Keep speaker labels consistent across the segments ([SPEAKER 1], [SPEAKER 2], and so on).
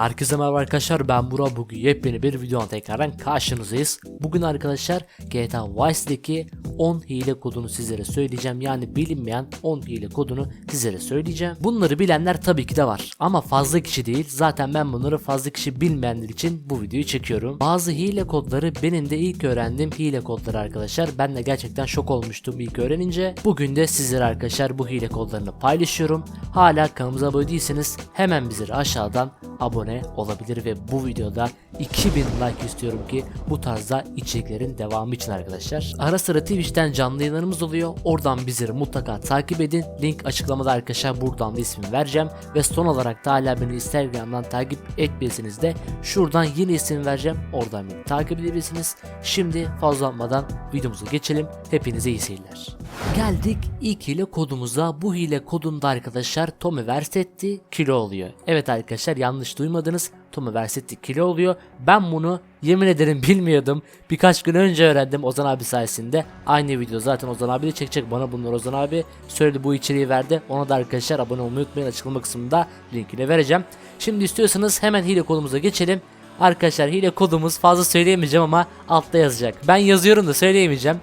[SPEAKER 1] Herkese merhaba arkadaşlar ben Burak bugün yepyeni bir videodan tekrardan karşınızdayız. Bugün arkadaşlar GTA Vice'deki 10 hile kodunu sizlere söyleyeceğim. Yani bilinmeyen 10 hile kodunu sizlere söyleyeceğim. Bunları bilenler tabii ki de var ama fazla kişi değil. Zaten ben bunları fazla kişi bilmeyenler için bu videoyu çekiyorum. Bazı hile kodları benim de ilk öğrendiğim hile kodları arkadaşlar. Ben de gerçekten şok olmuştum ilk öğrenince. Bugün de sizlere arkadaşlar bu hile kodlarını paylaşıyorum. Hala kanalımıza abone değilseniz hemen bizleri aşağıdan abone olabilir ve bu videoda 2000 like istiyorum ki bu tarzda içeriklerin devamı için arkadaşlar. Ara sıra Twitch'ten canlı yayınlarımız oluyor. Oradan bizleri mutlaka takip edin. Link açıklamada arkadaşlar buradan da ismimi vereceğim. Ve son olarak da hala beni Instagram'dan takip etmiyorsanız de şuradan yine isim vereceğim. Oradan beni takip edebilirsiniz. Şimdi fazla uzatmadan videomuza geçelim. Hepinize iyi seyirler. Geldik ilk hile kodumuza. Bu hile kodunda arkadaşlar Tommy Versetti kilo oluyor. Evet arkadaşlar yanlış duymadınız. Tommy Versetti kilo oluyor. Ben bunu yemin ederim bilmiyordum. Birkaç gün önce öğrendim Ozan abi sayesinde. Aynı video zaten Ozan abi de çekecek bana bunları Ozan abi söyledi bu içeriği verdi. Ona da arkadaşlar abone olmayı unutmayın açıklama kısmında linkini vereceğim. Şimdi istiyorsanız hemen hile kodumuza geçelim. Arkadaşlar hile kodumuz fazla söyleyemeyeceğim ama altta yazacak. Ben yazıyorum da söyleyemeyeceğim.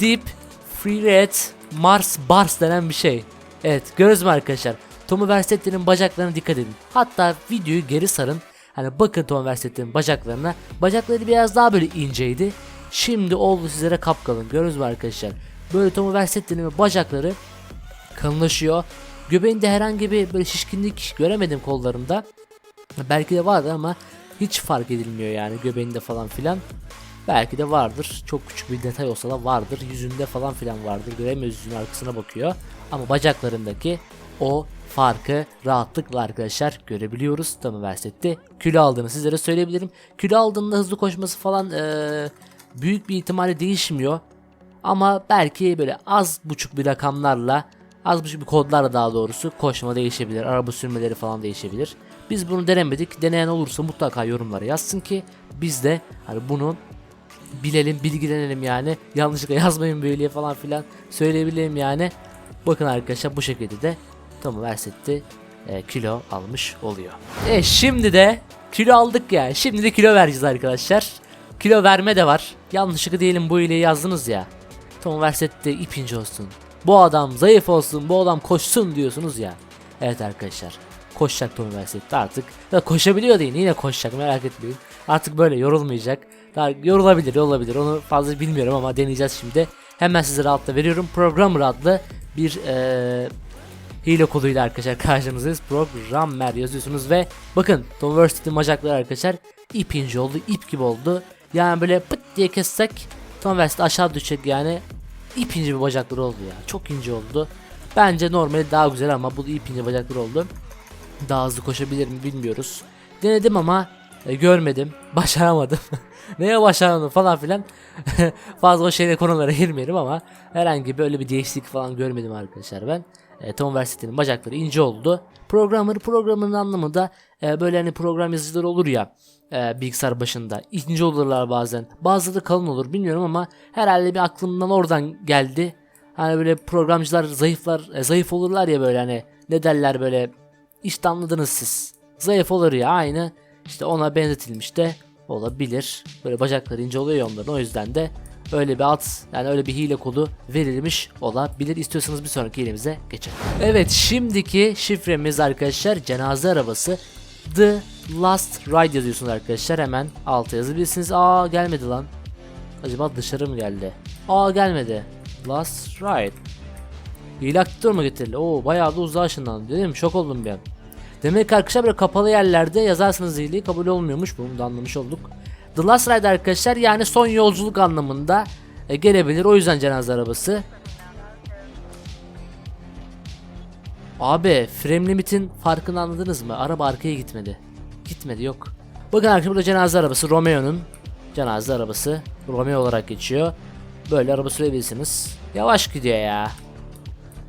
[SPEAKER 1] Deep Free Red Mars Bars denen bir şey. Evet görüyoruz mu arkadaşlar? Tommy Versetti'nin bacaklarına dikkat edin. Hatta videoyu geri sarın. Hani bakın Tommy Versetti'nin bacaklarına. Bacakları biraz daha böyle inceydi. Şimdi oldu sizlere kapkalın. Görüyoruz mu arkadaşlar? Böyle Tommy Versetti'nin bacakları kalınlaşıyor. Göbeğinde herhangi bir böyle şişkinlik göremedim kollarında. Belki de vardı ama hiç fark edilmiyor yani göbeğinde falan filan. Belki de vardır. Çok küçük bir detay olsa da vardır. Yüzünde falan filan vardır. Göremiyoruz yüzünün arkasına bakıyor. Ama bacaklarındaki o farkı rahatlıkla arkadaşlar görebiliyoruz. Tam Verset'te kilo aldığını sizlere söyleyebilirim. Kilo aldığında hızlı koşması falan eee, büyük bir ihtimalle değişmiyor. Ama belki böyle az buçuk bir rakamlarla az buçuk bir kodlarla daha doğrusu koşma değişebilir. Araba sürmeleri falan değişebilir. Biz bunu denemedik. Deneyen olursa mutlaka yorumlara yazsın ki biz de hani bunu bilelim, bilgilenelim yani. Yanlışlıkla yazmayın böyle falan filan söyleyebilirim yani. Bakın arkadaşlar bu şekilde de Tom'u Versetti e, kilo almış oluyor. E şimdi de kilo aldık ya. Şimdi de kilo vereceğiz arkadaşlar. Kilo verme de var. Yanlışlıkla diyelim bu ile yazdınız ya. Tom Versetti ipinci olsun. Bu adam zayıf olsun, bu adam koşsun diyorsunuz ya. Evet arkadaşlar. Koşacak Tom Versetti artık. Ya koşabiliyor değil yine koşacak merak etmeyin. Artık böyle yorulmayacak. Daha yorulabilir yorulabilir onu fazla bilmiyorum ama deneyeceğiz şimdi. Hemen sizlere altta veriyorum. Programmer adlı bir eee hile koduyla arkadaşlar karşınızdayız. Programmer yazıyorsunuz ve bakın Tom bacakları arkadaşlar ip ince oldu, ip gibi oldu. Yani böyle pıt diye kessek Tom aşağı düşecek yani ip ince bir bacakları oldu ya. Çok ince oldu. Bence normali daha güzel ama bu ip ince bacakları oldu. Daha hızlı koşabilir mi bilmiyoruz. Denedim ama e, görmedim. Başaramadım. Neye başaramadım falan filan. Fazla o şeyle konulara girmeyelim ama herhangi böyle bir değişiklik falan görmedim arkadaşlar ben. E, Tom Versetti'nin bacakları ince oldu. Programmer programın anlamı da e, böyle hani program yazıcıları olur ya e, bilgisayar başında. ince olurlar bazen. Bazıları kalın olur bilmiyorum ama herhalde bir aklımdan oradan geldi. Hani böyle programcılar zayıflar e, zayıf olurlar ya böyle hani ne derler böyle işte anladınız siz. Zayıf olur ya aynı işte ona benzetilmiş de olabilir. Böyle bacakları ince oluyor onların o yüzden de öyle bir alt yani öyle bir hile kodu verilmiş olabilir. İstiyorsanız bir sonraki hilemize geçelim. Evet şimdiki şifremiz arkadaşlar cenaze arabası The Last Ride yazıyorsunuz arkadaşlar hemen alta yazabilirsiniz. Aa gelmedi lan. Acaba dışarı mı geldi? Aa gelmedi. Last Ride. Hile aktör mu getirildi? Oo bayağı da uzağa ışınlandı değil mi? Şok oldum an. Demek ki arkadaşlar böyle kapalı yerlerde yazarsanız hileyi kabul olmuyormuş. Bunu da anlamış olduk. The Last Ride arkadaşlar yani son yolculuk anlamında e, gelebilir. O yüzden cenaze arabası. Abi frame limitin farkını anladınız mı? Araba arkaya gitmedi. Gitmedi yok. Bakın arkadaşlar burada cenaze arabası Romeo'nun cenaze arabası Romeo olarak geçiyor. Böyle araba sürebilirsiniz. Yavaş gidiyor ya.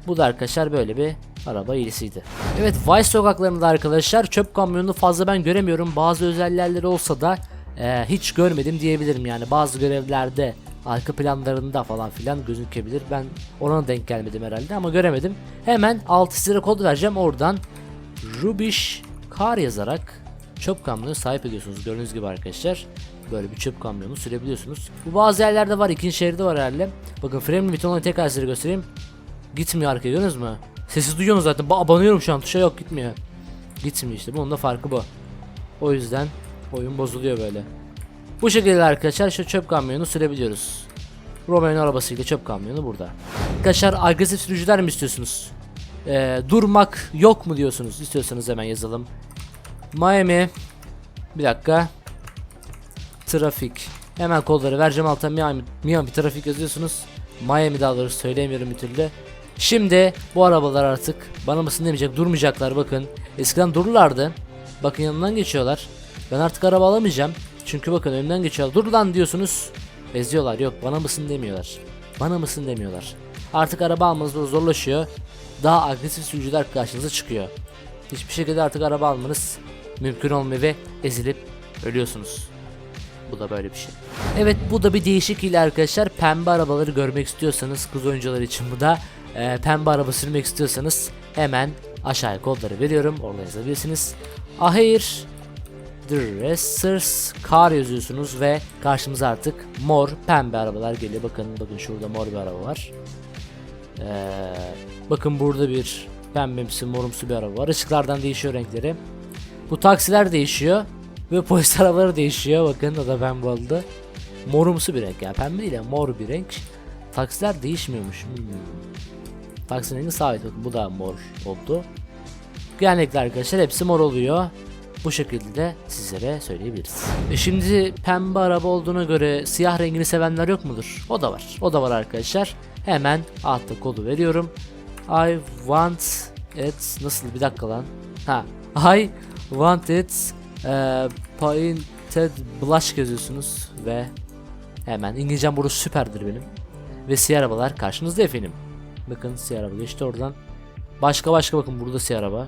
[SPEAKER 1] Bu da arkadaşlar böyle bir araba iyisiydi. Evet Vice sokaklarında arkadaşlar çöp kamyonunu fazla ben göremiyorum. Bazı özellikleri olsa da e, hiç görmedim diyebilirim yani. Bazı görevlerde arka planlarında falan filan gözükebilir. Ben ona denk gelmedim herhalde ama göremedim. Hemen altı sizlere kod vereceğim oradan Rubish Car yazarak çöp kamyonu sahip ediyorsunuz. Gördüğünüz gibi arkadaşlar. Böyle bir çöp kamyonu sürebiliyorsunuz. Bu bazı yerlerde var. ikinci şehirde var herhalde. Bakın frame limit olanı tekrar size göstereyim. Gitmiyor arkaya görüyorsunuz mu? Sesi duyuyorsunuz zaten. Ba abanıyorum şu an. Tuşa yok gitmiyor. Gitmiyor işte. Bunun da farkı bu. O yüzden oyun bozuluyor böyle. Bu şekilde arkadaşlar şu çöp kamyonu sürebiliyoruz. Romeo arabasıyla çöp kamyonu burada. Arkadaşlar agresif sürücüler mi istiyorsunuz? Ee, durmak yok mu diyorsunuz? İstiyorsanız hemen yazalım. Miami. Bir dakika. Trafik. Hemen kodları vereceğim alta Miami, Miami trafik yazıyorsunuz. Miami daha doğrusu söyleyemiyorum bir türlü. Şimdi bu arabalar artık bana mısın demeyecek durmayacaklar bakın. Eskiden dururlardı. Bakın yanından geçiyorlar. Ben artık araba alamayacağım. Çünkü bakın önümden geçiyorlar. Dur lan diyorsunuz. Eziyorlar yok bana mısın demiyorlar. Bana mısın demiyorlar. Artık araba almanız da zorlaşıyor. Daha agresif sürücüler karşınıza çıkıyor. Hiçbir şekilde artık araba almanız mümkün olmuyor ve ezilip ölüyorsunuz. Bu da böyle bir şey. Evet bu da bir değişik ile arkadaşlar. Pembe arabaları görmek istiyorsanız kız oyuncular için bu da e, pembe araba sürmek istiyorsanız hemen aşağıya kodları veriyorum. Orada yazabilirsiniz. Ahir Dressers Car yazıyorsunuz ve karşımıza artık mor pembe arabalar geliyor. Bakın bakın şurada mor bir araba var. Ee, bakın burada bir pembemsi morumsu bir araba var. Işıklardan değişiyor renkleri. Bu taksiler değişiyor. Ve polis arabaları değişiyor. Bakın o da pembe oldu. Morumsu bir renk yani pembe değil ya mor bir renk. Taksiler değişmiyormuş. Hmm. Taksi rengi sabit bakın bu da mor oldu. Genellikle arkadaşlar hepsi mor oluyor. Bu şekilde de sizlere söyleyebiliriz. E şimdi pembe araba olduğuna göre siyah rengini sevenler yok mudur? O da var. O da var arkadaşlar. Hemen altta kodu veriyorum. I want it nasıl bir dakika lan. Ha. I want it e, painted blush yazıyorsunuz ve hemen İngilizcem burada süperdir benim. Ve siyah arabalar karşınızda efendim. Bakın siyah araba geçti oradan. Başka başka bakın burada siyah araba.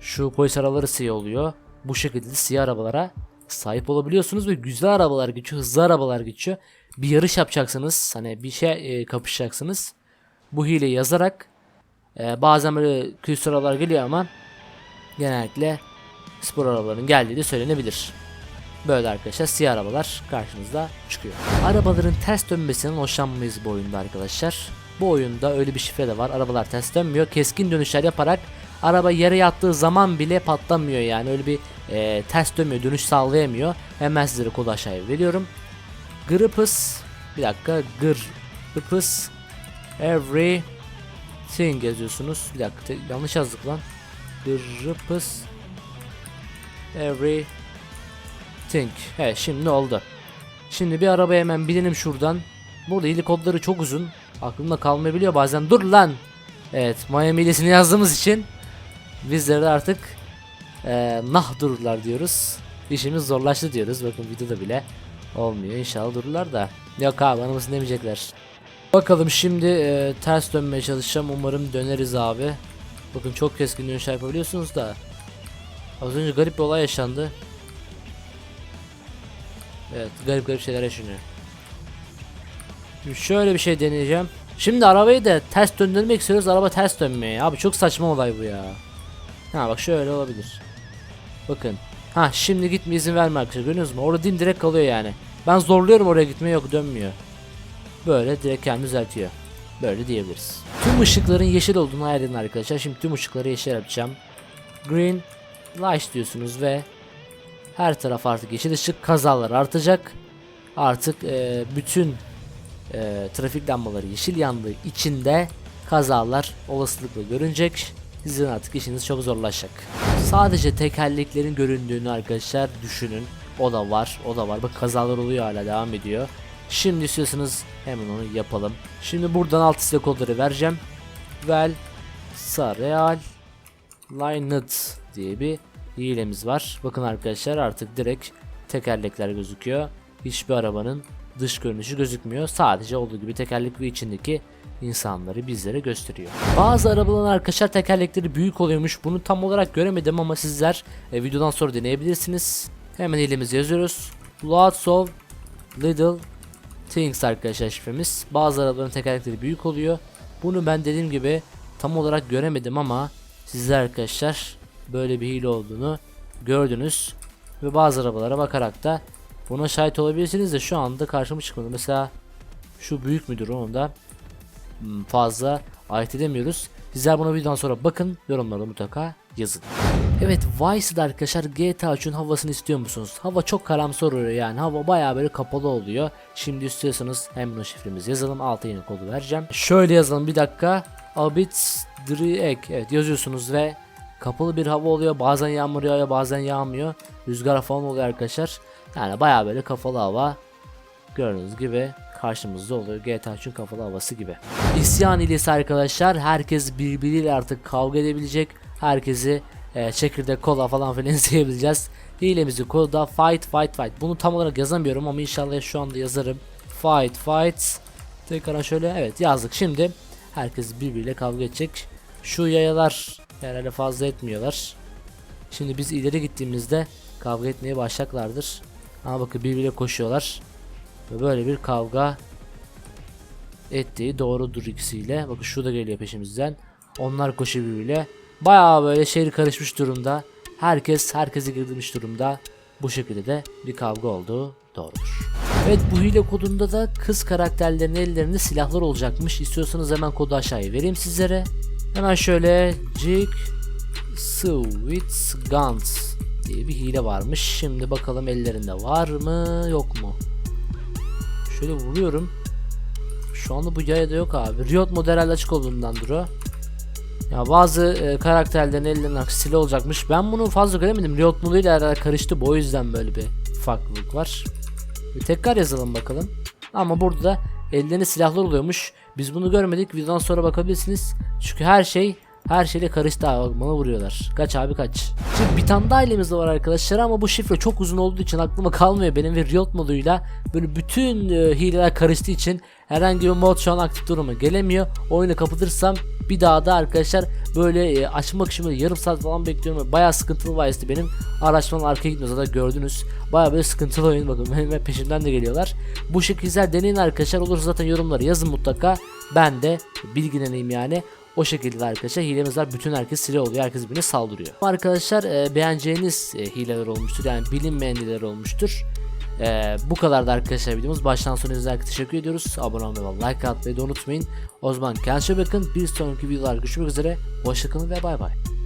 [SPEAKER 1] Şu polis arabaları siyah oluyor. Bu şekilde siyah arabalara sahip olabiliyorsunuz ve güzel arabalar geçiyor, hızlı arabalar geçiyor. Bir yarış yapacaksınız, hani bir şey e, kapışacaksınız. Bu hileyi yazarak e, bazen böyle kültür arabalar geliyor ama genellikle spor arabalarının geldiği de söylenebilir. Böyle arkadaşlar siyah arabalar karşınızda çıkıyor. Arabaların ters dönmesinden hoşlanmayız bu oyunda arkadaşlar. Bu oyunda öyle bir şifre de var. Arabalar ters dönmüyor. Keskin dönüşler yaparak araba yere yattığı zaman bile patlamıyor yani. Öyle bir e, ters dönmüyor, dönüş sağlayamıyor. Hemen sizlere kodu aşağıya veriyorum. Gripus bir dakika Gripus every thing yazıyorsunuz. Bir dakika yanlış yazdık lan. Gripus every thing. Evet şimdi oldu. Şimdi bir arabaya hemen binelim şuradan. Burada hile kodları çok uzun. Aklımda kalmayabiliyor bazen. Dur lan. Evet Miami hilesini yazdığımız için bizlere de artık eee nah dururlar diyoruz. İşimiz zorlaştı diyoruz. Bakın videoda bile olmuyor. İnşallah dururlar da. Yok abi bana mısın demeyecekler. Bakalım şimdi eee, ters dönmeye çalışacağım. Umarım döneriz abi. Bakın çok keskin dönüş yapabiliyorsunuz da. Az önce garip bir olay yaşandı. Evet garip garip şeyler yaşanıyor. Şöyle bir şey deneyeceğim. Şimdi arabayı da ters döndürmek istiyoruz. Araba ters dönmüyor. Abi çok saçma olay bu ya. Ha bak şöyle olabilir. Bakın. Ha şimdi gitme izin verme arkadaşlar. Görüyorsunuz mu? Orada dimdirek kalıyor yani. Ben zorluyorum oraya gitmeye yok dönmüyor. Böyle direkt kendini düzeltiyor. Böyle diyebiliriz. Tüm ışıkların yeşil olduğunu hayal arkadaşlar. Şimdi tüm ışıkları yeşil yapacağım. Green light diyorsunuz ve her taraf artık yeşil ışık kazalar artacak. Artık e, bütün e, trafik lambaları yeşil yandığı içinde kazalar olasılıkla görünecek. Sizin artık işiniz çok zorlaşacak. Sadece tekerleklerin göründüğünü arkadaşlar düşünün. O da var, o da var. Bak kazalar oluyor hala devam ediyor. Şimdi istiyorsanız hemen onu yapalım. Şimdi buradan alt size vereceğim. Vel Sareal Lined diye bir hilemiz var. Bakın arkadaşlar artık direkt tekerlekler gözüküyor. Hiçbir arabanın dış görünüşü gözükmüyor. Sadece olduğu gibi tekerlek ve içindeki insanları bizlere gösteriyor. Bazı arabaların arkadaşlar tekerlekleri büyük oluyormuş. Bunu tam olarak göremedim ama sizler e, videodan sonra deneyebilirsiniz. Hemen elimizi yazıyoruz. Lots of little things arkadaşlar şifremiz. Bazı arabaların tekerlekleri büyük oluyor. Bunu ben dediğim gibi tam olarak göremedim ama sizler arkadaşlar böyle bir hile olduğunu gördünüz. Ve bazı arabalara bakarak da buna şahit olabilirsiniz de şu anda karşıma çıkmadı. Mesela şu büyük müdür onu da hmm, fazla ayırt edemiyoruz. Sizler buna videodan sonra bakın yorumlarda mutlaka yazın. Evet Vice'da arkadaşlar GTA 3'ün havasını istiyor musunuz? Hava çok karamsar oluyor yani hava bayağı böyle kapalı oluyor. Şimdi istiyorsanız hemen o şifremizi yazalım alta yeni kodu vereceğim. Şöyle yazalım bir dakika. Abit Driek evet yazıyorsunuz ve kapalı bir hava oluyor. Bazen yağmur yağıyor bazen yağmıyor. Rüzgar falan oluyor arkadaşlar. Yani bayağı böyle kafalı hava gördüğünüz gibi karşımızda oluyor. GTA 3'ün kafalı havası gibi. İsyan ilesi arkadaşlar. Herkes birbiriyle artık kavga edebilecek. Herkesi e, çekirdek kola falan filan izleyebileceğiz. Hilemizin kodu da fight fight fight. Bunu tam olarak yazamıyorum ama inşallah şu anda yazarım. Fight fight. Tekrar şöyle evet yazdık. Şimdi herkes birbiriyle kavga edecek. Şu yayalar herhalde fazla etmiyorlar. Şimdi biz ileri gittiğimizde kavga etmeye başlayacaklardır. Ama bakın birbiriyle koşuyorlar. Ve böyle bir kavga ettiği doğrudur ikisiyle. Bakın şu da geliyor peşimizden. Onlar koşuyor birbiriyle. Bayağı böyle şehir karışmış durumda. Herkes herkese girdirmiş durumda. Bu şekilde de bir kavga olduğu doğrudur. Evet bu hile kodunda da kız karakterlerin ellerinde silahlar olacakmış. İstiyorsanız hemen kodu aşağıya vereyim sizlere. Hemen şöyle Jig Sweet Guns diye bir hile varmış. Şimdi bakalım ellerinde var mı yok mu? Şöyle vuruyorum. Şu anda bu yayada yok abi. Riot model açık olduğundandır o. Ya bazı e, karakterlerin ellerinde silah olacakmış. Ben bunu fazla göremedim. Riot moduyla herhalde karıştı. Bu o yüzden böyle bir farklılık var. Bir tekrar yazalım bakalım. Ama burada da ellerinde silahlar oluyormuş. Biz bunu görmedik. Videodan sonra bakabilirsiniz. Çünkü her şey her şeyle karıştı abi. Bana vuruyorlar. Kaç abi kaç. Şimdi bir tane daha elimizde var arkadaşlar ama bu şifre çok uzun olduğu için aklıma kalmıyor benim ve Riot moduyla böyle bütün e, hileler karıştığı için herhangi bir mod şu an aktif duruma gelemiyor. Oyunu kapatırsam bir daha da arkadaşlar böyle e, açmak için yarım saat falan bekliyorum. Bayağı sıkıntılı Vice'di benim. Araçmanın arkaya gitmiyor zaten gördünüz. Bayağı böyle sıkıntılı oyun bakın benim peşimden de geliyorlar. Bu şekilde deneyin arkadaşlar. Olursa zaten yorumları yazın mutlaka. Ben de bilgileneyim yani. O şekilde arkadaşlar hilemiz var. Bütün herkes silah oluyor. Herkes birbirine saldırıyor. Arkadaşlar e, beğeneceğiniz e, hileler olmuştur. Yani bilinmeyen hileler olmuştur. E, bu kadar da arkadaşlar videomuz. Baştan sona izlerken teşekkür ediyoruz. Abone olmayı ve like atmayı da unutmayın. O zaman kendinize bakın. Bir sonraki videolar görüşmek üzere. Hoşçakalın ve bay bay.